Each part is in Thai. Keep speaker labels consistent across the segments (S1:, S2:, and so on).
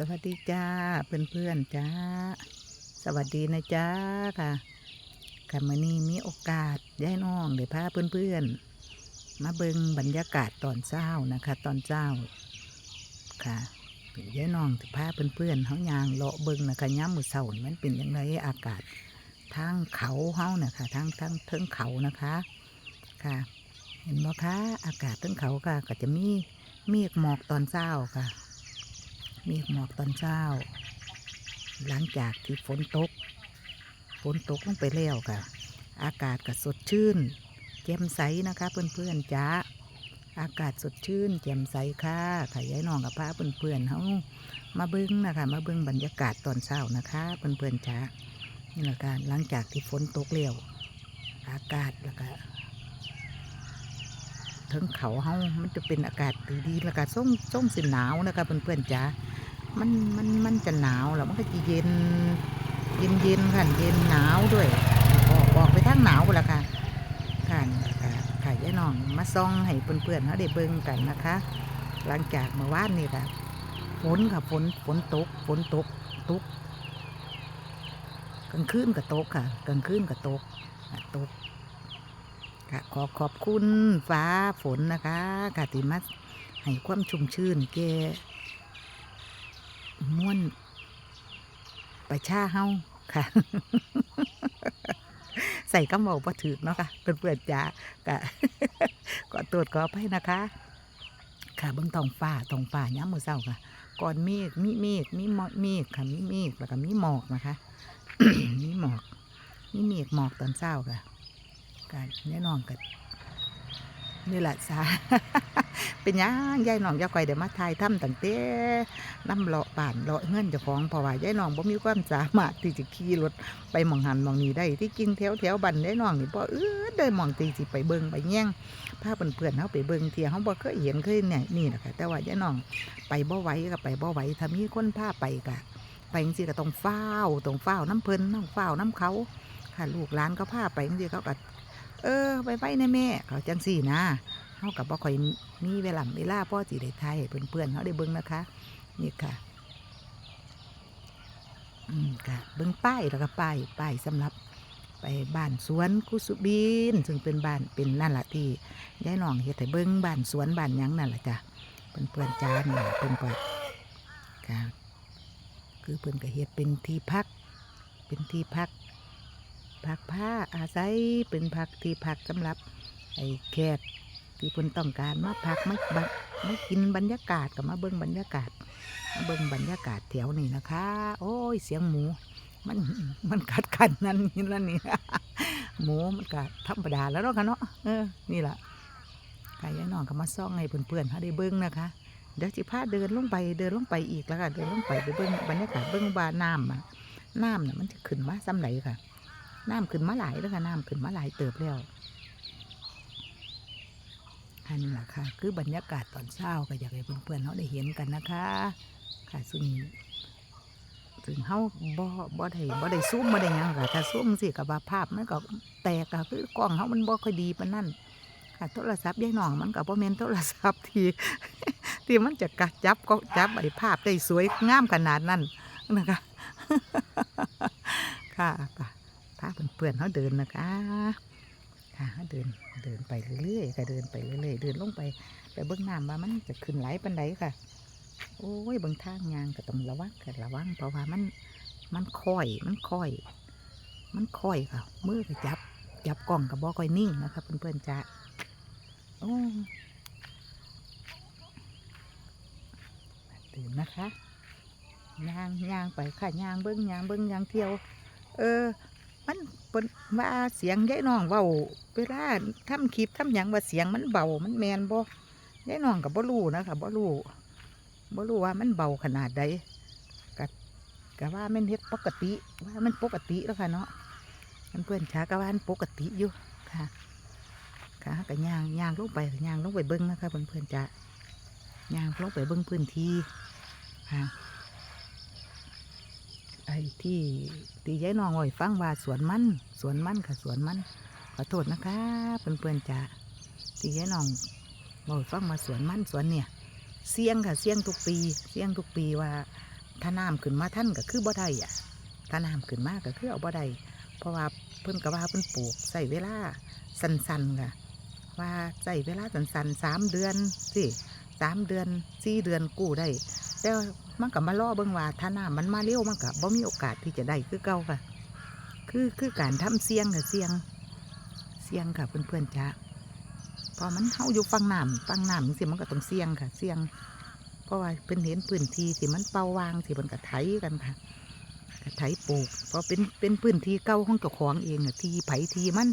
S1: สวัสดีจ้าเพื่อนเพื่อนๆจ้า สวัสดีนะจ้าค่ะค่ะมื่อนี้มีโอกาสย้ายน้องเดี๋ยวพาเพื่อนเพื่อนๆมาเบิงบรรยากาศตอนเช้านะคะ ตอนเช้าค่ะย้ายน้องจะพาเพื่อนเพื่อนๆเขายางเลาะเบิงนะคะย้ำมือเสาร์มันเป็นยังไงอากาศทางเขาเฮานะคะทางทางเทิงเขานะคะค่ะ เห็นไหมคะอากาศเทิงเขาค่ะ ก็จะมีเมฆหมอกตอนเช้าค่ะ มฆหมอกตอนเช้า หลังจากที่ฝนตก ฝนตกลงไปแล้วค่ะ อากาศก็สดชื่น แจ่มใสนะคะ เพื่อนๆจ้าอากาศสดชื่น แจ่มใสค่ะค่ะยายน้องกับพาเพื่อนๆเขามาเบิ้งนะคะ มาเบิ้งบรรยากาศตอนเช้านะคะเพื่อนๆจ้านี่แหละค่ะหลังจากที่ฝนตกแล้วอากาศแล้วก็ ทั้งเขาเฮามันจะเป็นอากาศดีๆแล้วก็ส่งส่งสิหนาวนะคะเพื่อนๆจ้ามันมันมันจะหนาวแล้วมันก็จะเย็น เย็นเย็นค่ะเย็นหนาวด้วยออกออกไปทางหนาวละค่ะค่ะค่ะค่ะยายน้องมาซ่องให้เพื่อนๆเขาได้เบิ่งกันนะคะ หลังจากเมื่อวานนี่ค่ะฝนค่ะฝนฝนตกฝนตกตกกลางคืนก็ตกค่ะกลางคืนก็ตกตก ค่ะขอขอบคุณฟ้าฝนนะคะค่ะที่มาให้ความชุ่มชื่นแก่ม่วนประชาเฮาค่ะ ใส่กำเบาบ่ถือเนาะค่ะเพื่อนๆจ้าก็ก็ตรวจขอไปนะคะ ค่ะเบิ่งทองฟ้าทองฟ้ายามมือเช้าค่ะ ก่อนเมฆมีเมฆมีหมอกเมฆค่ะมีเมฆแล้วก็มีหมอกนะคะมีหมอกมีเมฆหมอกตอนเช้าค่ะ การแน่นอนกันนี่แหละสาเป็นยังยายน้องยายก้อยเดี๋ยวมาทายถ้ำตั้งแต่น้ำเลาะป่านเลาะเงินจ้าของเพราะว่ายายน้องบ่มีความสามารถที่จะขี่รถไปมองหันมองนี้ได้ ที่จริงแถวแถวบันยายน้องนี่บ่เออเดินมองตีสิไปเบิ่งไปแย่งพาเพื่อนเฮาไปเบิ่งเที่ยเฮาบ่เคยเห็นเคยเนี่ยนี่นะคะแต่ว่ายายน้องไปบ่ไหวก็ไปบ่ไหวถ้ามีคนพาไปก็ไปจังซี่ก็ต้องเฝ้าต้องเฝ้าน้ำเพลินต้องเฝ้าน้ำเขาค่ะลูกหลานก็พาไปจังซี่เขาก็ เออไปไปนะแม่เขาจังซี่นะเฮากับบ่ค่อยมีเวลาเวลาพ่อสิได้ทายให้เพื่อนๆเฮาได้เบิ่งนะคะนี่ค่ะ อืมค่ะ เบิ่งป้ายแล้วก็ป้ายป้ายสำหรับไปบ้านสวนกุสุบิน ซึ่งเป็นบ้านเป็นนั่นละที่ยายน้องเฮ็ดให้เบิ่งบ้านสวนบ้านยังนั่นละจ้ะเพื่อนๆจ้านี่ล่ะเพิ่นก็ค่ะคือเพิ่อนก็เฮ็ดเป็นที่พัก เป็นที่พัก พักผ้าอาศัยเป็นพักที่พักสำหรับ ไอ้แขกที่เพิ่นต้องการมาพักไม่บักไม่กินบรรยากาศกับมาเบิ่งบรรยากาศมาเบิ่งบรรยากาศแถวนี้นะคะ โอ้ยเสียงหมู มันมันกัดกันนั่นนี่แล้วนี่หมูมันก็ธรรมดาแล้วเนาะค่ะเนาะเออนี่แหละใครยายน้องก็มาซ่องให้เพื่อนๆเขาได้เบิ่งนะคะเดี๋ยวจิพาเดินลงไปเดินลงไปอีกแล้วค่ะเดินลงไปไปเบิ่งบรรยากาศเบิ่งบาน้ำอะน้ำน่ะมันจะขึ้นมาซ้ำไหนค่ะ น้ำขึ้นมาหลายแล้วค่ะน้ำขึ้นมาหลายเติบแล้วอันนี้แหละค่ะ คือบรรยากาศตอนเช้าก็อยากให้เพื่อนๆเขาได้เห็นกันนะคะ ค่ะซึ่งถึงเขาบ่บ่ได้บ่ได้ซูมบ่ได้หยังค่ะถ้าซูมสิกับว่าภาพมันก็แตกก็คือกล้องเขามันบ่ค่อยดีปานนั้นค่ะโทรศัพท์ยายน้องมันก็บ่แม่นโทรศัพท์ที่ที่มันจะกัดจับก็จับไอ้ภาพได้สวยงามขนาดนั้นนะคะค่ะค่ะ พาเพื่อนๆเขาเดินนะคะ ค่ะเดินเดินไปเรื่อยๆค่ะเดินไปเรื่อยๆเดินลงไปไปเบื้องน้ำว่ามันจะขึ้นไหลปันไดค่ะ โอ้ยบื้องทางยางก็ต้องระวังค่ะระวังเพราะว่ามันมันค่อยมันค่อย มันค่อยค่ะมือก็จับจับกล้องกับบ่ค่อยนิ่งนะคะเพื่อนๆจ้าโอ้เดินนะคะยางยางไปค่ะยางเบิ้งยางเบิ้งยางเที่ยว เออ มันเปิ้นว่าเสียงยายน้องเบาเวลาทำคลิปทำหยังว่าเสียงมันเบามันแมนบ่ยายน้องกับบ่รู้นะคะบ่รู้บ่รู้ว่ามันเบาขนาดใดกะกะว่ามันเฮ็ดปกติว่ามันปกติแล้วค่ะเนาะมันเพื่อนช้ากะว่ามันปกติอยู่ค่ะค่ะกะย่างย่างลงไปย่างลงไปเบิ้งนะคะเพื่อนเพื่อนๆจะย่างลงไปเบิ้งพื้นที่ค่ะ ไอ้ที่ตียายน้องอ้อยฟังว่าสวนมันสวนมันค่ะสวนมันขอโทษนะคะเพื่อนๆจ้าตียายน้องอ้อยฟังมาสวนมันสวนเนี่ยเสี่ยงค่ะเสี่ยงทุกปีเสี่ยงทุกปีว่าถ้าน้ำขึ้นมาท่านก็คือบ่ได้อะถ้าน้ำขึ้นมาก็คือเอาบ่ได้เพราะว่าเพิ่นก็ว่าเพิ่นปลูกใส่เวลาสั้นๆค่ะ ว่าใส่เวลาสั้นๆสามเดือนสิสามเดือนสี่เดือนกู้ได้ แต่มันก็มาล่อเบิ่งว่าถ้าน้ำมันมาเร็วมันก็บ่มีโอกาสที่จะได้คือเก่าค่ะ คือคือการทำเสียงค่ะเสียงเสียงค่ะเพื่อนๆจ้าพอมันเฮาอยู่ฟังน้ำฟังน้ำสิมันก็ต้องเสียงค่ะ เสียง เพราะว่าเป็นเห็นพื้นที่ที่มันเป่าวางที่มันกระไถกันค่ะกระไถปลูกเพราะเป็นเป็นพื้นที่เก่าของเจ้าของเองอะที่ไผทีมัน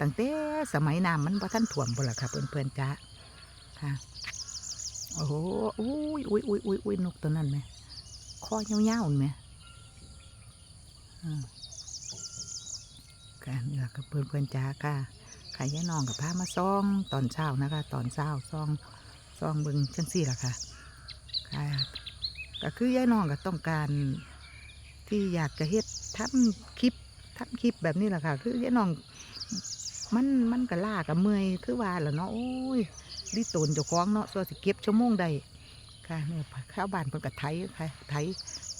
S1: ตั้งแต่สมัยน้ำมันพอท่านถ่วมบ่ละค่ะเพื่อนๆจ้าค่ะ โอ้โหอุ้ยอุ้ยอุ้ยอุ้ยอุ้ยนกตัวนั้นไหมคอยาวๆไหมอืมค่ะนี่ละกับเพื่อนเพื่อนจ้าค่ะใครย่านองกับพามาซ่องตอนเช้านะคะ ตอนเช้าซ่องซ่องเบึงจังสี่ละค่ะค่ะก็คือย่าน้องก็ต้องการ ที่อยากจะเฮ็ดทำคลิปทำคลิปแบบนี้แหละค่ะ คือย่าน้องมันมันก็ล่ากับเมื่อยคือว่าแหละเนาะโอ้ย ดิตนเจ้าของเนาะส่วนสิเก็บชั่วโมงใดค่ะเนี่ยข้าวบ้านเพิ่นก็ไถค่ะไถ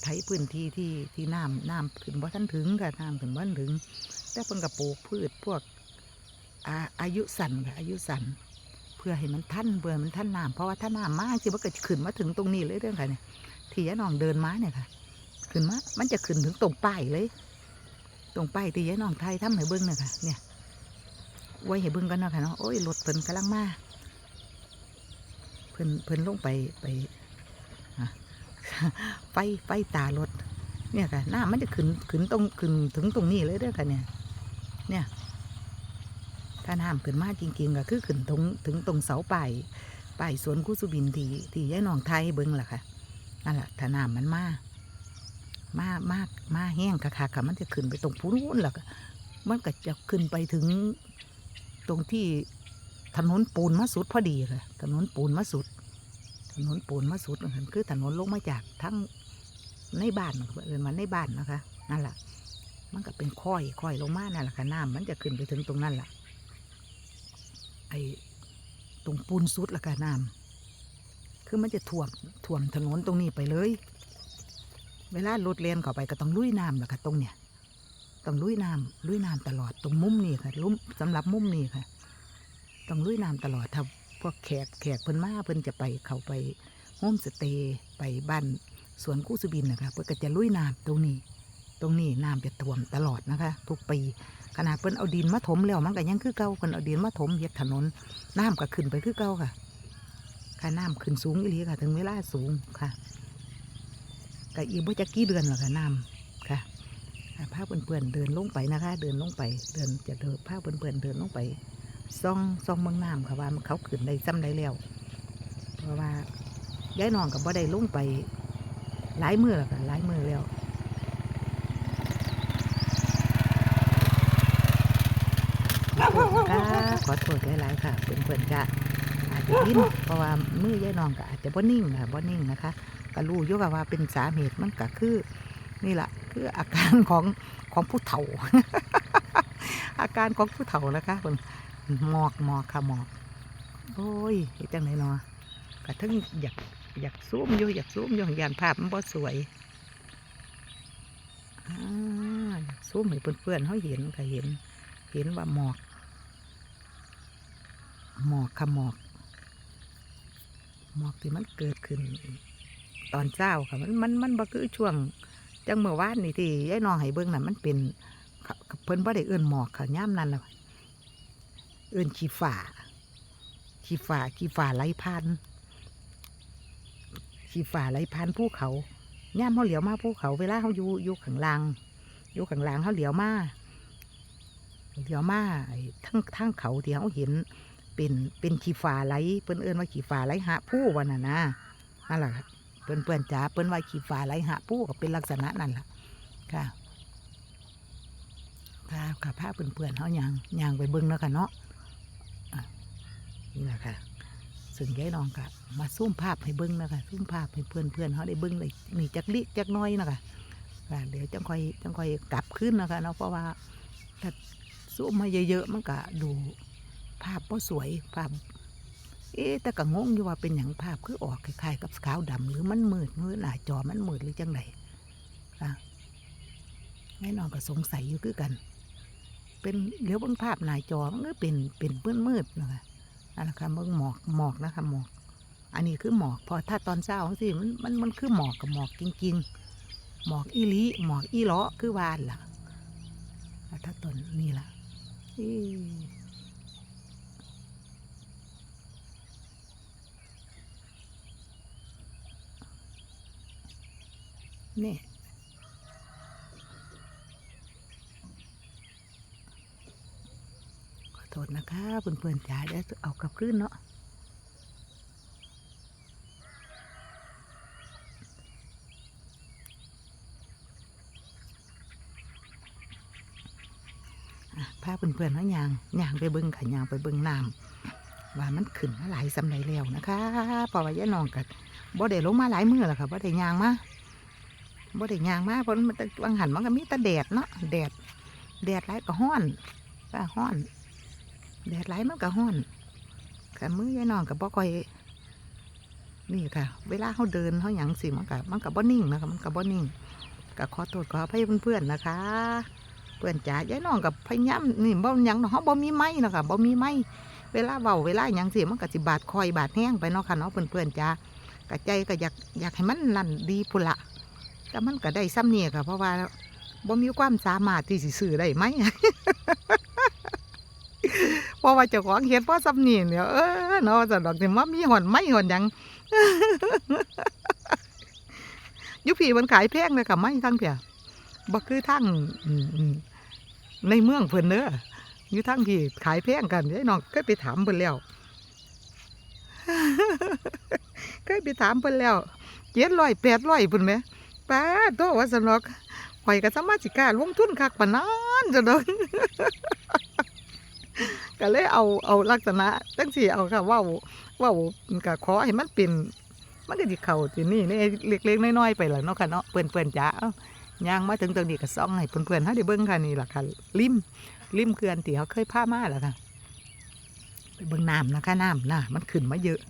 S1: ไถพื้นที่ที่ที่น้ำน้ำขึ้นบ่ทันถึงค่ะน้ำขึ้นบ่ทันถึง แต่เพิ่นก็ปลูกพืชพวกอาอายุสั้นค่ะอายุสั้นเพื่อให้มันทันเพื่อมันทันน้ำเพราะว่าถ้าน้ำมาสิมันก็ขึ้นมาถึงตรงนี้เลยเรื่องค่ะเนี่ยที่ยายน้องเดินมาเนี่ยค่ะ ขึ้นมามันจะขึ้นถึงตรงป้ายเลย ตรงป้ายที่ยายน้องไทยทำให้เบิ่งเนี่ยค่ะ เนี่ยไว้ให้เบิ่งกันเนาะค่ะเนาะโอ้ยรถเพิ่นกำลังมา เพิ่นเพิ่นลงไปไปไฟไฟตารถ เนี่ยค่ะหน้ำมันจะขึ้นขึ้นตรงขึ้นถึงตรงนี้เลยเด้อค่ะเนี่ย เนี่ยถ้าน้ำขึ้นมาจริงๆก็คือขึ้นตรงถึงตรงเสาป้ายป้ายสวนกุสุบินที่ที่ยายหนองไทยเบิ้งล่ะค่ะนั่นแหละถ้าน้ำมันมากมากมามาแห้งค่ะค่ะมันจะขึ้นไปตรงพูนู้นล่ะค่ะมันก็จะขึ้นไปถึงตรงที่ ถนนปูนมาสุดพอดีเลยถนนปูนมาสุด ถนนปูนมาสุดนั่นคือถนนลงมาจากทั้งในบ้านเอินมาในบ้านนะคะนั่นแหละมันก็เป็นค่อยค่อยลงมานั่นแหละค่ะน้ำมันจะขึ้นไปถึงตรงนั้นแหละไอ้ตรงปูนสุดละค่ะน้ำคือมันจะท่วมท่วมถนนตรงนี้ไปเลย เวลารถเลียนเข้าไปก็ต้องลุยน้ำละค่ะตรงเนี้ยต้องลุยน้ำลุยน้ำตลอดตรงมุมนี้ค่ะลุ่มสำหรับมุมนี้ค่ะ ต้องลุยน้ำตลอดถ้าพวกแขกแขกเพิ่นมาเพิ่นจะไปเขาไปโฮมสเตย์ไปบ้านสวนกู้สุบินนะคะเพิ่นก็จะลุยน้ำตรงนี้ ตรงนี้น้ำจะท่วมตลอดนะคะ ทุกปีขนาดเพิ่นเอาดินมาถมแล้วมันก็ยังคือเก่าเพิ่นเอาดินมาถมเฮ็ดถนนน้ำก็ขึ้นไปคือเก่าค่ะค่ะน้ำขึ้นสูงอีหลีค่ะ ถึงเวลาสูงค่ะก็อีกบ่จะกี่เดือนหรอกค่ะน้ำค่ะค่ะพาเพื่อนๆเดินลงไปนะคะ เดินลงไป เดินจะเดินพาเพื่อนๆเดินลงไป ซ่องซ่องเมืองน้ำค่ะว่ามันเขาขึ้นได้ซ้ำได้แล้ว เพราะว่าย้ายนองกับบ่ได้ลงไปหลายมือแล้วค่ะหลายมือแล้วขอโทษหลายๆค่ะเพื่อนๆจะอาจจะยิ้มเพราะว่ามือย้ายนองก็อาจจะบ่นิ่งค่ะบ่นิ่งนะคะก็รู้อยู่ค่ะว่าเป็นสาเหตุมันก็คือนี่แหละคืออาการของของผู้เฒ่า อาการของผู้เฒ่านะคะเพิ่น หมอกหมอกค่ะหมอกโอ้ยเฮ็ดจังไหนเนาะกระทึงอยากอยากซูมอยู่อยากซูมอยู่ยานภาพมันบ่สวยอยากซูมให้เพื่อนๆเขาเห็นก็เห็น เห็นว่าหมอก หมอกค่ะหมอกหมอกที่มันเกิดขึ้น ตอนเช้าค่ะมันมันมันบ่คือช่วง จังเมื่อวานนี่ที่ยายน้องให้เบิ่งน่ะมันเป็นเพิ่นบ่ได้เอิ้นหมอกค่ะย่ามนั้นน่ะ เอื่นขีฝ่าขีฝ่าขีฝ่าไหลพันขีฝ่าไหลพันภูเขาย่ามเขาเหลียวมาภูเขาเวลาเขาอยู่อยู่ข้างล่างอยู่ข้างล่างเขาเหลียวมาเหลียวมาทั้งทั้งเขาที่เขาเห็นเป็นเป็นขีฝ่าไหลเปิ้นเอิ้นว่าขีฝ่าไหลหะผู้วันน่ะนะนั่นแหละเปิ้นเปิ้นจ๋าเปิ้นว่าขีฝ่าไหลหะผู้ก็เป็นลักษณะนั่นแหละค่ะค่ะค่ะพาเพื่อนๆเขายางยางไปเบิ่งแล้วกันเนาะ นี่แหละค่ะซึ่งยายน้องก็มาซูมภาพให้เบิ้งนะคะซูมภาพให้เพื่อนเพื่อนเขาได้เบิ้งเลยนี่จักลิจักน้อยนะคะค่เดี๋ยวจังค่อยจังค่อยกลับขึ้นนะคะเนาะเพราะว่าถ้าซูมมาเยอะๆมันก็ดูภาพก็สวยภาพเอ๊แต่ก็งงอยู่ว่าเป็นหยังภาพคือออกคล้ายๆกับขาวดำหรือมันมืดมืดหน้าจอมันมืดหรือจังไดค่ะแม่น้องก็สงสัยอยู่คือกัน เป็นเดี๋ยวบนภาพหน้าจอมันก็เป็นเป็นมืดมืดนะคะ นั่นแหละค่ะเบิ่งหมอกหมอกนะคะหมอก อันนี้คือหมอก พอถ้าตอนเช้าสิมันมันมันคือหมอกกับหมอกจริงๆ หมอกอีลีหมอกอีเลาะคือวานล่ะถ้าตอนนี้ล่ะนี่ขอ โทษนะคะเพื่อนๆจ๋าเดี๋ยวเอากลับคืนเนาะพาเพื่อนๆเขายางยางไปเบิ้งค่ะยางไปเบิ้งน้ำว่ามันขึ้นมาหลายสำไรแล้วนะคะพราะว่ายานองกับบ่ได้ลงมาหลายมื้อแล้วค่ะบ่ได้ยางมาบ่ได้ยางมาเพราะมันบางหันมันก็มีแต่แดดเนาะแดดแดดหลายก็ฮ้อนก็ฮ้อน แดดหลายมันก็ฮ้อนค่ะมือยายน้องกับบ่ค่อย นี่ค่ะ เวลาเขาเดินเขาหยังสิมันก็มันก็บ่นิ่งนะคะมันก็บ่นิ่งก็ขอโทษขออภัยเพื่อนๆนะคะ เพื่อนจ๋ายายน้องกับพยายามนี่บ่หยังเนาะบ่มีไม้นะค่ะบ่มีไม้เวลาเว้าเวลาหยังสิมันก็สิบาดคอยบาดแห้งไปเนาะค่ะเนาะเพื่อนๆจ๋ากะใจก็อยากอยากให้มันนั่นดีพุ่นละแต่มันก็ได้ซ้ำเนี่ยค่ะ เพราะว่าบ่มีความสามารถที่สิซื้อได้ไหม เพราะว่าเจ้าของเฮ็ดเพราะซ้ำนี่เนี่ยเออเนาะสำดอกที่ว่ามีหอนไม้หอนยังยุพีมันขายแพงเลยค่ะไม้ทั้งเพียบ่คือทั้งในเมืองเพิ่นเด้ออยู่ทั้งที่ขายแพงกันยายน้องเคยไปถามเพิ่นแล้วเคยไปถามเพิ่นแล้วเจ็ดร้อยแปดร้อยพุ่นไหมป้าโตว่าสนอกข่อยก็สามารถสิก้าลงทุนคักปานนั้นจะดนก็ ก็เลยเอาเอาลักษณะจังสี่เอาค่ะว่าว่าก็ขอให้มันเป็นมันก็สิเข้าที่นี่นี่เล็กๆน้อยๆไปล่ะเนาะค่ะเนาะเปิ้นๆจ้าย่างมาถึงตรงนี้ก็ซ่องให้เพื่อนๆเขาได้เบิ้งค่ะนี่แหละค่ะริมริมเขื่อนที่เขาเคยพามาแล้วค่ะไปเบิ้งน้ำนะคะน้ำน้ำมันขึ้นมาเยอะ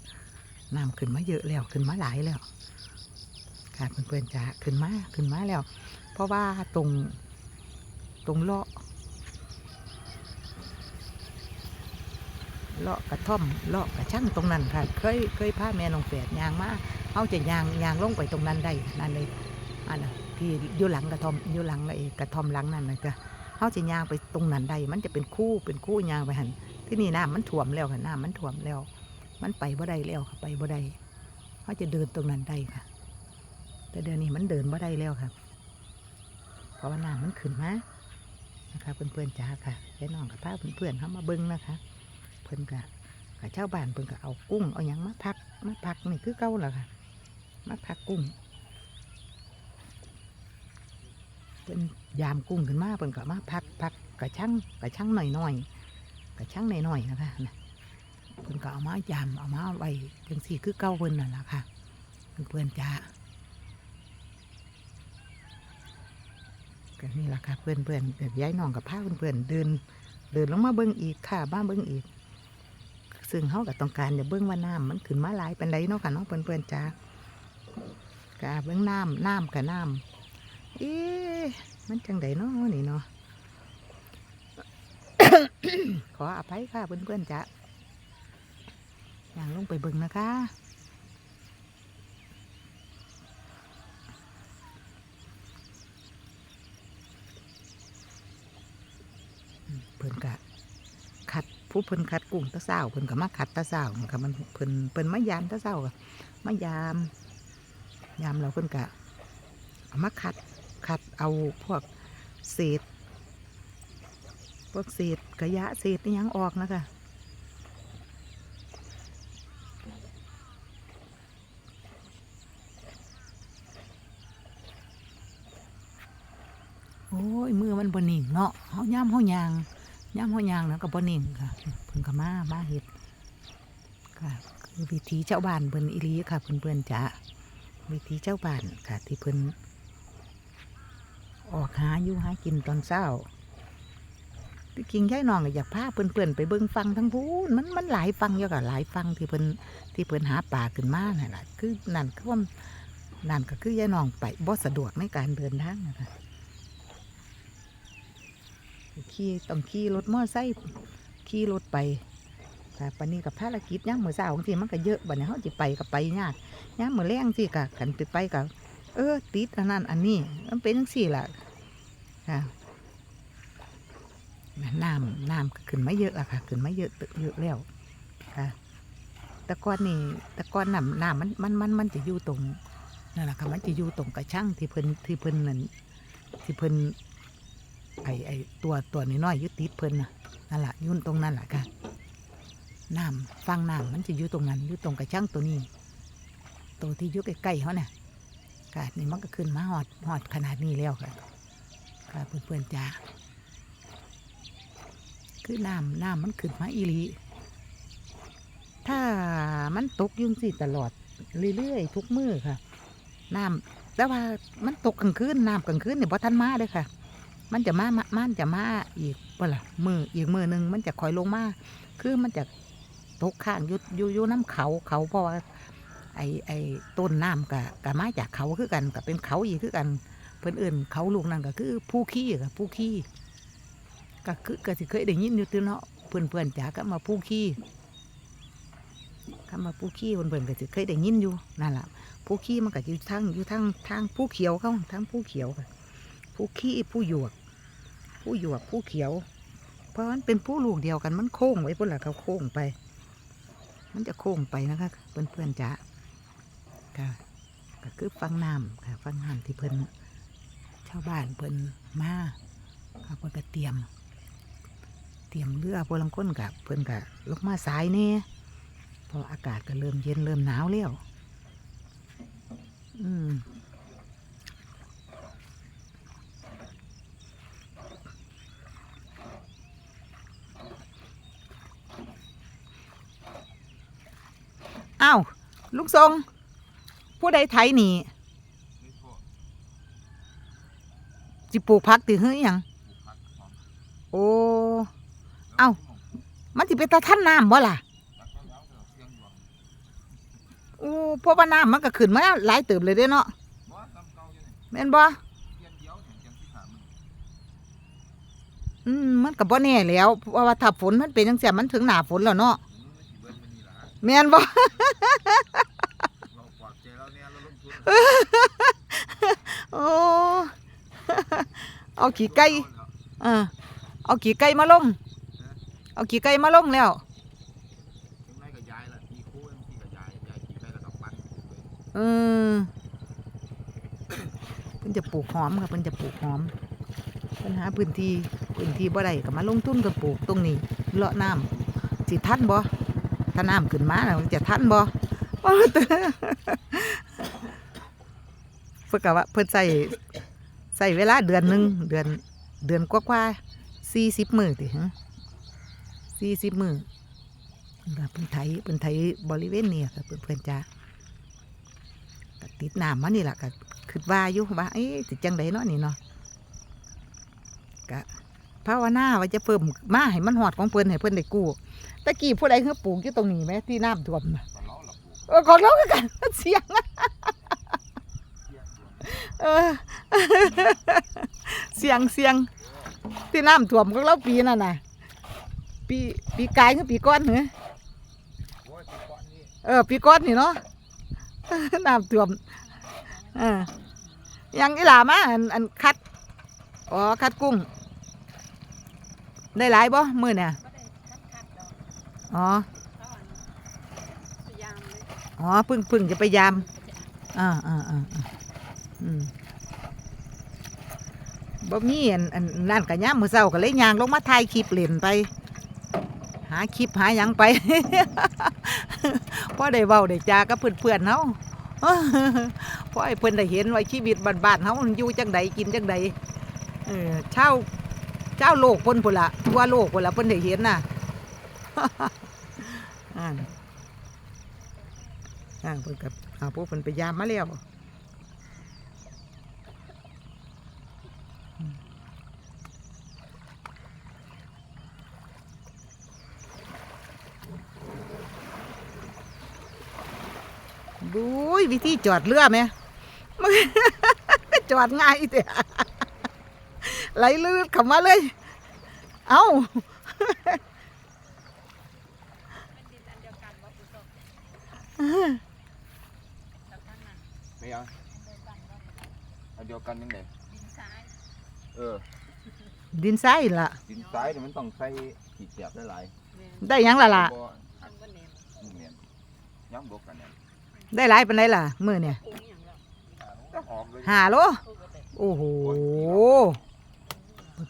S1: น้ำขึ้นมาเยอะแล้วขึ้นมาหลายแล้วค่ะเพื่อนๆจะขึ้นมาขึ้นมาแล้ว เพราะว่าตรงตรงเลาะ เลาะกระท่อมเลาะกระช่างตรงนั้นค่ะเคยเคยพาแม่น้องแฝดยางมาเขาจะยางยางลงไปตรงนั้นได้นั่นเลยอันน่ะที่อยู่หลังกระท่อมอยู่หลังไอ้กระท่อมหลังนั่นนะจ๊ะเขาจะยางไปตรงนั้นได้มันจะเป็นคู่เป็นคู่ยางไปหันที่นี่น้ำมันท่วมแล้วค่ะน้ำมันท่วมแล้ว มันไปบ่ได้แล้วค่ะไปบ่ได้เขาจะเดินตรงนั้นได้ค่ะ แต่เดี๋ยวนี้มันเดินบ่ได้แล้วค่ะเพราะว่าน้ำมันขึ้นมานะคะเพื่อนๆจ้าค่ะแค่น้องกับพาเพื่อนๆเขามาเบิ้งนะคะ พื่นกะกับเจ้าบ้านเพื่นก็เอากุ้งเอาหยังมาพักมาพักนี่คือเก่าแล้วค่ะมาพักกุ้งเป็นยามกุ้งขึ้นมาเพิ่นก็มาพักพักกระชังกระชังหน่อยหน่อยกระชังหน่อยหน่อยนะคะเพิ่นก็เอามายามเอามาไว้จังสี่คือเก้าเพิ่นนั่นแหละค่ะเพื่อนจ้าก็นี่แหละค่ะเพื่อนเพื่อนแบบย้ายน้องกับพาเพื่อนเพื่อนเดินเดินลงมาเบิ้งอีกค่ะบ้าเบิ้งอีก ซึ่งเขาก็ต้องการจะเบิ้งว่าน้ำมันขึ้นมาหลายเป็นไรเนาะค่ะเนาะเพื่อนเพื่อนๆจ้ากะเบิ้งน้ำน้ำกับน้ำเอ๊ะมันจังไดเนาะนี่เนาะขออภัยค่ะเพื่อนๆจ้ะอย่างลงไปเบิ่งนะคะเพิ่อนกะ ผู้เพิ่นขัดกุ้งตะเศร้าเพิ่นก็มาขัดตะเศร้ามันก็มันเพิ่นเพิ่นมายามตะเศร้าก็มายาม ยามเราเพิ่นกะมาขัดขัดเอาพวกเศษ พวกเศษกระยะเศษนี่ยังออกนะคะโอ้ยมือมันบนิ่งเนาะเฮาย่ำเฮายาง ย่ำเฮายางแล้วก็บนิ่งค่ะเพิ่นก็มามาเห็ดค่ะคือวิถีเจ้าบ้านเพิ่นอีลีค่ะเพื่อนจ๋าวิถีเจ้าบ้านค่ะ ที่เพิ่นออกหาอยู่หากินตอนเช้าที่จริงยายน้องก็อยากพาเพื่อนๆไปเบิ่งฟังทั้งพูนมันมันหลายฟังเยอะกับหลายฟังที่เพิ่นที่เพิ่นหาป่าขึ้นมาน่ะคือนั่นคือว่านั่นก็คือยายน้องไปบ่สะดวกในการเดินทางนะคะ ขี่ต้องขี่รถมอไซค์ขี่รถไปค่ะปานนี้กับภารกิจย่างมือเช้าบางทีมันก็เยอะบัดนี้เฮาสิไปก็ไปยากย่างมื้อแรงสิก็คันไปไปก็เออ ติดอันนั้นอันนี้มันเป็นจังซี่ล่ะค่ะน้ำน้ำขึ้นไมาเยอะอะค่ะ ขึ้นไมาเยอะตึเยอะแล้วค่ะแต่ก่อนนี่แต่ก่อนน้ำน้ำมันมันมันมันจะอยู่ตรงนั่นแหละค่ะมันจะอยู่ตรงกระช่างที่เพิ่นที่เพิ่นนั่นที่เพิ่น ไอไอตัวตัวน้อยๆอยุติดเพิ่นน่ะนั่นแหละยุ่นตรงนั้นแหละค่ะน้ำฟังน้ำมันจะอยู่ตรงนั้นอยู่ตรงกระช่างตัวนี้ ตัวที่อยู่ใกล้ๆเขาเนี่ยค่ะนี่มันก็ขึ้นมาหอดหอดขนาดนี้แล้วค่ะค่ะเพื่อนๆจ้าคือน้ำน้ำมันขึ้นมาอีหลีถ้ามันตกยุ่งสิตลอดเรื่อยๆทุกมือค่ะ น้ำแต่ว่ามันตกกลางคืนน้ำกลางคืนเนี่ยพอทันมาเลยค่ะ มันจะมามามันจะมาอีกเปล่ามืออีกมือหนึ่งมันจะคอยลงมา คือมันจะตกข้างอยู่อยู่อยู่น้ำเขาเขาเพราะว่าไอไอต้นน้ำกับกับมาจากเขาคือกันกับเป็นเขาอีกคือกัน เพื่อนอื่นเขาลูกนั่นก็คือผู้ขี้กับผู้ขี้ก็คือก็สิเคยได้ยินอยู่ตัวเนาะเพื่อนเพื่อนจ๋าก็มาผู้ขี้ก็มาผู้ขี้เพื่อนเพื่อนก็สิเคยได้ยินอยู่นั่นแหละผู้ขี้มันก็อยู่ทางอยู่ทางทางผู้เขียวเขาทางผู้เขียวค่ะผู้ขี้ผู้หยวก ผู้หยวกผู้เขียว เพราะมันเป็นผู้ลูกเดียวกันมันโค้งไว้พุ่นละเขาโค้งไป มันจะโค้งไปนะคะ เพื่อนเพื่อนๆจ๋าก็ก็คือฟังน้ำค่ะฟังน้ำที่เพิ่นชาวบ้านเพิ่นมาเขาเพิ่นก็เตรียม เตรียมเรือพลังค้นกับเพิ่นกับลงมาสายแน่เพราะอากาศก็เริ่มเย็นเริ่มหนาวแล้วอืมอ้าว ลุงทรง ผู้ใดไถหนีจิปลูกพักติเฮ้ยยังโอ้เอ้ามันสิเป็นตาท่านน้ำบ่ล่ะโอ้เพราะว่าน้ำมันก็ขึ้นมาหลายเติบเลยเด้เนาะแม่นบ่อืมมันก็บ่แน่แล้วเพราะว่าถ้าฝนมันเป็นจังซี่มันถึงหน้าฝนแล้วเนาะ แม่นบ่โอ้เอาขี้ไก่เออเอาขี้ไก่มาลง เอาขี้ไก่มาลงแล้วเออเพิ่นจะปลูกหอมค่ะเพิ่นจะปลูกหอมเพิ่นหาพื้นที่พื้นที่บ่ได้ก็มาลงทุนกับปลูกตรงนี้เลาะน้ำสิทันบ่ ถ้าน้ำขึ้นมาแล้วมันจะทันบ่เพิ่นก็ว่าเพิ่นใส่ใส่เวลาเดือนหนึ่งเดือนเดือนกว่าๆสี่สิบมือติฮะสี่สิบมื้อเพิ่นไถเพิ่นไถบริเวณนี้ค่ะเพิ่อนเพิ่นจ้าติดน้ำมานี่แหละก็คิดว่าอยู่ว่าเอ๊ะจังไดเนาะนี่เนาะก็ภาวนาว่าจะเพิ่มมาให้มันหอดของเพิ่นให้เพิ่นได้กู้ ตะกี้ผู้ใดคือปลูกอยู่ตรงนี้ไหมที่น้ำท่วมน่ะเออของเราคือกันเสียงเออเสียงเสียงที่น้ำท่วมของเราปีนั่นน่ะ ปีปีกายคือปีก้อนเหรอเออปีก้อนนี่เนาะน้ำท่วมเออยังอีหลามาอันอันคัดอ๋อคัดกุ้ง ได้หลายบ่มื้อเนี่ย อ๋ออ๋อพึ่งพึ่งจะไปยามอ่าอ่าอ่าอืมบ่มีอันอันนั่นกะย่ามมือเช้าก็เลยยางลงมาถ่ายคลิปเล่นไป หาคลิปหาหยังไปพอได้เว้าได้จากับเพื่อนๆเฮาพอให้เพิ่อนได้เห็นว่าชีวิตบ้านๆเฮามันอยู่จังใดกินจังใดเออเชาวชาโลกเพิ่นพุ่นละทั่วโลกพุ่นละเพิ่นได้เห็นน่ะ อ่านอ่างเพื่อนกับอาพวกเพื่อนไปยามมาแล้วบุ้ยวิธีจอดเรือไหมมึงจอดง่ายเดียไหลลื่นเข้ามาเลย เอ้า
S2: ไม่เอาเอาเดียวกันยังไงเออ
S1: ดินทรายล่ะ
S2: ดินซ้ายเนี่ยมันต้องใส่ขีดเสียบได้หลาย
S1: ได้หยังล่ะล่ะ
S2: บ่อืมเนี่ยย้ำบวกกันเนี่ย
S1: ได้หลายเป็นไรล่ะมือเนี่ย
S2: ก็หอมเลย
S1: หาโลโอ้โห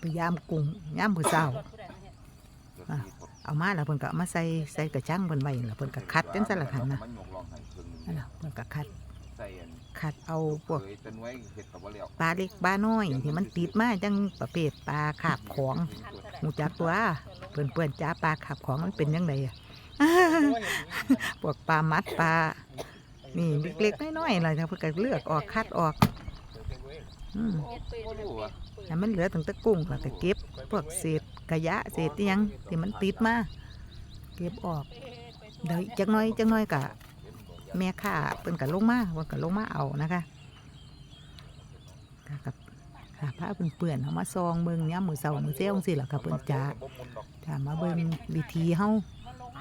S1: พยายามกุ้งย่ามผู้สาวอะ เอามาแล้วเพิ่นก็เอามาใส่ใส่กระชังเพิ่นไว้แล้วเพิ่นก็คัดจังซั่นล่ะค่ะนะ
S2: มันยกลองให้ครึ่งหนึ่ง
S1: นั่นล่ะเพิ่นก็คัดคัดเอาพวกปลาเล็กปลาน้อยที่มันติดมาจังประเภทปลาขาบของหูจักตัวเพื่อนเพื่อนจ้าปลาขาบของมันเป็นยังไงอะพวกปลามัดปลานี่เล็กๆน้อยๆเลยนะเพื่อนก็เลือกออกคัดออกอืม
S2: บ่รู้ว่า
S1: แต่มันเหลือตั้งแต่กุ้งแล้วก็เก็บพวกเศษ กระยะเศษอิหยังที่มันติดมาเก็บออกเดี๋ยวจักหน้อยจักหน้อยกะแม่ข้าเพิ่นก็ลงมาเพิ่นก็ลงมาเอานะคะก็กับค่ะผ้าเพิ่นเปื่อนเอามาซองเบิ่งยามมื้อเช้ามื้อเช้าจังซี่ล่ะค่ะเพิ่นจ้า
S2: บ่มุนดอก
S1: ถามมาเบิ่งวิธีเฮา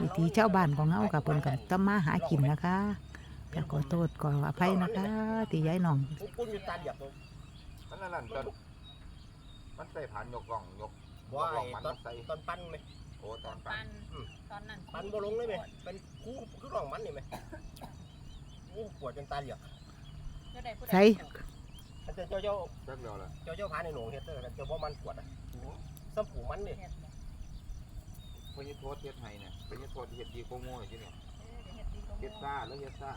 S1: วิธีชาวบ้านของเฮากับเพิ่นก็ต้องมาหากินนะคะก็ขอโทษขออภัยนะคะที่ย้ายน้อง
S3: ปุ้นอยู่ตาเหยียบผม
S2: มันนั่นนั่นจนมันใส่ผ่านยกกล่องยก
S3: ว่า
S2: ลอง
S3: ไอ้
S2: มัน
S3: ตอน
S2: ใส่
S3: ตอนปั้นไหม
S2: โอ้ตอนปัน
S4: ตอนนั้น
S3: ปั้นบ่ลงเลยไหมเป็นคู่คือรองมันนี่ไหมโอ้ปวดจนตาเหยียบ
S1: ใส่
S3: เจ้าเจ้าเจ้า
S2: จักเดียวละ
S3: เจ้าเจ้าพาในหนูเฮ็ดเตอร์เจ้าว่ามันปวดอะซ้ำผูมันนี่
S2: เพิ่นสิโทษเฮ็ดให้เนี่ยเพิ่นสิโทษเฮ็ดดีกว่าโง่อยู่เนี่ยเฮ็ดซ่าแล้วเฮ็ดซ่า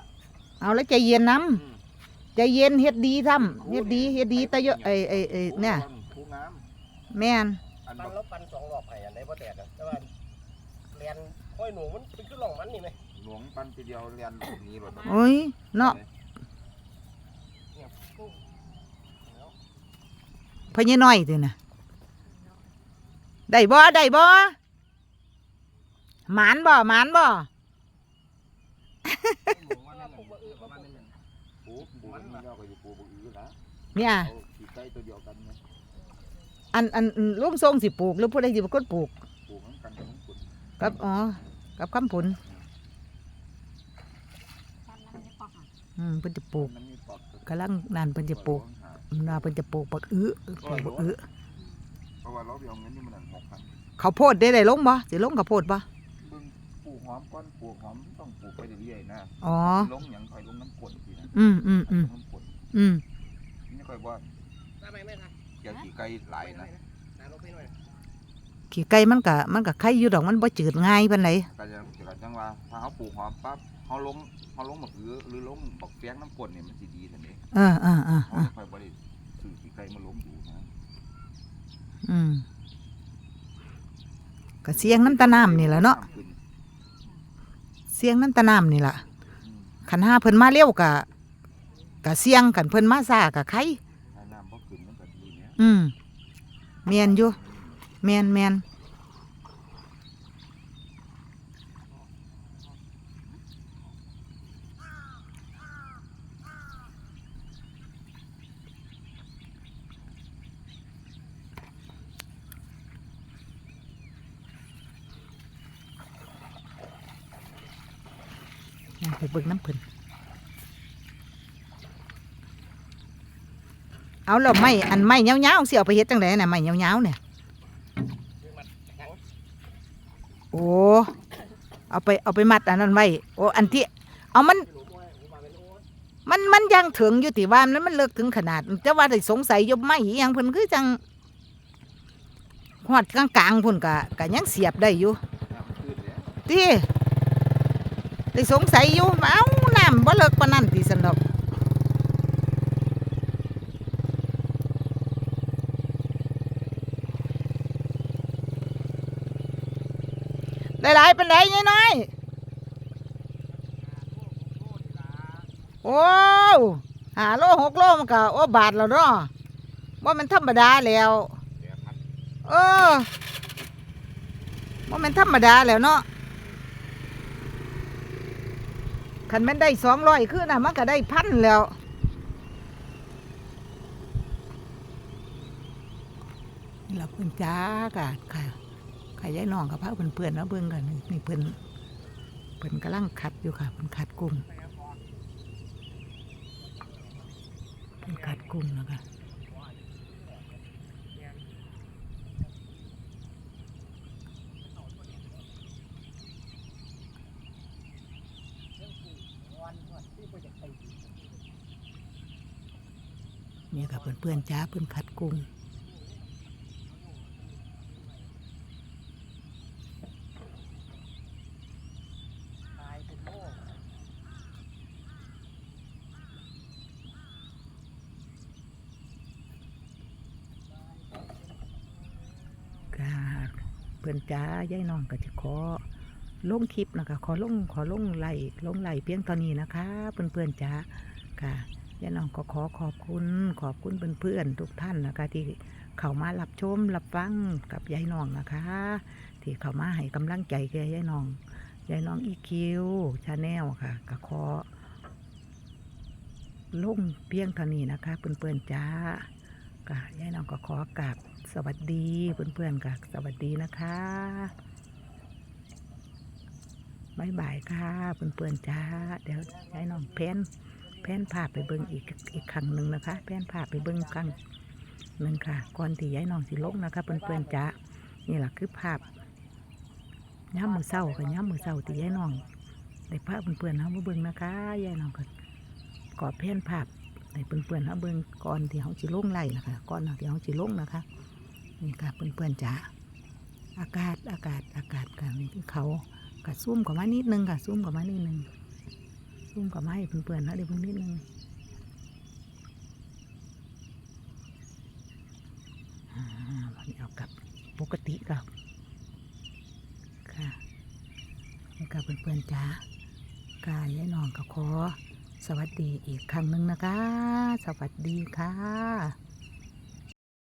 S1: เอาแล้วใจเย็นน้
S2: อืมำ
S1: ใจเย็นเฮ็ดดีทำเฮ็ดดีเฮ็ดดีแต่เยอะไอ้ไอ้ไอ้เนี่ย
S2: ผู้งาม
S1: แม่น
S2: อัน
S3: ปั้น
S2: บัก
S3: แล้วปั้นสองรอบให้อันไหนบ่แตกอะแต่ว่าเรียนค่อยหนูมันเป็นคือรองมันนี่ไหม
S2: หลวงปันทีเดียวเรียนหลบหนี้รถ
S1: โอ้ยเนาะ
S3: เนี่ยกู้แล้ว
S1: พญาน้อยติน่ะได้บ่ได้บ่หมานบ่หมานบ่
S2: ปลูกปลูกมันนี่เราก็อยู่ปลูกบ่อื้อนะ
S1: เนี่ย
S2: เอาขี้ไก่ตัวเดียวกันเนี่ย
S1: อันอันลุงทรงสิปลูกหรือผู้ใดสิเป็นคนปลูก
S2: ปลูกมันกันกับมันกุด
S1: กับอ๋อกับคำผุนอืมเพิ่นจะปลูก
S2: มันมีปอก
S1: กำลังนั่นเพิ่นจะปลูกน่าเพิ่นจะปลูกบักอื้อปลูกบักอื้อ
S2: เพราะว่าเราไปเอาเงินนี่มันนั่นหกพัน
S1: ข้าวโพดได้ได้ลงบ่สิลงข้าวโพดบ่
S2: เบิ่งปลูกหอมก้อนปลูกหอมต้องปลูกไปเรื่อยๆนะ
S1: อ๋อ
S2: ลงหยังค่อยลงน้ำกลนทีนะ
S1: อืมอืมอืม
S2: ลงน้ำกลน
S1: อืม
S2: นี่ค่อยว่า
S3: ตาไปไหมคะ
S2: เกี่ยวขี้ไก่หลายนะ
S3: ตาลงไปหน่อย
S1: ขี้ไก่มันก็มันก็ไข่อยู่ดอกมันบ่จืดง่ายปานใด
S2: ก็จะเกี่ยวกับจังว่าถ้าเขาปลูกหอมปั๊บเขาล้มเขาล้มบักอื้อหรือล้มบักเฟียงน้ำกลนเนี่ยมันสิดีทันที
S1: เออเออเออ
S2: เขา
S1: เออ
S2: ค่อยบริสื่อขี้ไก่มาล้มอยู่นะ
S1: อืมก็เสียงน้ำตาน้ำนี่แหละเนาะ
S2: ขึ้
S1: เสียงน้ำตาน้ำนี่ล่ะ
S2: อืม
S1: คันห้าเพิ่นมาเร็วก็ก็เสียงกันเพิ่นมาซ่าก็ไข่ อืมแม่นอยู่แม่นแม่นย่างไปเบิ่งน้ำเพิ่น เอาแล้วไม้อันไม้ยาวๆสิเอาไปเฮ็ดจังไดน่ะไม้ยาวๆเนี่ย
S3: คือมันแข็ง
S1: โอ้เอาไปเอาไปมัดอันนั้นไว้โอ้อันที่เอามัน
S3: หนูบ่ให้หนูมาเป็นโอ้ย
S1: มันมันยังถึงอยู่ติว่ามันมันเลิกถึงขนาดแต่ว่าได้สงสัยอยู่ไม่อหยังเพิ่นคือจังหอดกลางๆพุ่นกะกะยังเสียบได้อยู่
S2: น้ำขึ้นเนี่ย
S1: ติได้สงสัยอยู่ว่าเอ้าน้ำบ่เลิกปานนั้นติสันดอก ได้หลายเป็นไดยายน้อย โอ้หาโลหกโลมันก็โอ้บาทแล้วเนาะว่ามันธรรมดาแล้ว เออว่ามันธรรมดาแล้วเนาะขคันแม่นได้สองร้อยขึ้นนะมันก็ได้พันแล้วนี่เราเพิ่นจ้ากะค่ะ ค่ะยายน้องกับพระเพิ่นเพื่อนๆเนาะเบิ่งกันนี่เพิ่อนเพิ่อนกำลังขัดอยู่ค่ะเพิ่อนขัดกุ้งเพิ่อนขัดกุ้งนะคะเนี่ยค่ะเพื่อนๆจ้าเพิ่อนขัดกุ้ง
S3: ตายเป็นโลก
S1: ค่ะ เพื่อนจ้ายายน้องก็จะขอลงคลิปนะคะขอลงขอลงไลค์ลงไลค์เพียงตอนนี้นะคะเพื่อนเพื่อนๆจ้าค่ะยายน้องก็ขอขอบคุณขอบคุณเพื่อนๆทุกท่านนะคะ ที่เข้ามารับชมรับฟังกับยายน้องนะคะ ที่เข้ามาให้กำลังใจแกยายน้องยายน้องอีคิวชาแนลค่ะก็ขอลงเพียงเท่านี้นะคะเพื่อนๆจ้าก็ยายน้องก็ขอกราบ สวัสดีเพื่อนๆกับสวัสดีนะคะบายบายค่ะเพื่อนๆจ้า เดี๋ยวยายน้องแพนแพนภาพไปเบิ้งอีกอีกครั้งหนึ่งนะคะ แพนภาพไปเบิ้งครั้งหนึ่งค่ะ ก่อนที่ยายน้องสิลงนะคะเพื่อนๆจ้า นี่แหละคือภาพย้ำมือเศร้ากับย้ำมือเศร้าที่ยายน้องได้ภาพเพื่อนๆเขามาเบิ้งนะคะยายน้องก็กอดแพนภาพให้เพื่อนๆเขาเบิ่งก่อนที่เขาสิลงไล่นะคะก่อนที่เขาสิลงนะคะ นี่ค่ะเพื่อนๆจ๋าอากาศอากาศอากาศกันนี่คือเขากะซุ่มกว่ามานิดนึงค่ะซุ่มกว่ามานิดนึงซุ่มกว่ามาให้เพื่อนๆเขาได้เบิ่งนิดนึงอ่าวันนี้เอากลับปกติกับค่ะนี่ค่ะเพื่อนๆจ๋ากายยายน้องก็ขอสวัสดีอีกครั้งหนึ่งนะคะ สวัสดีค่ะ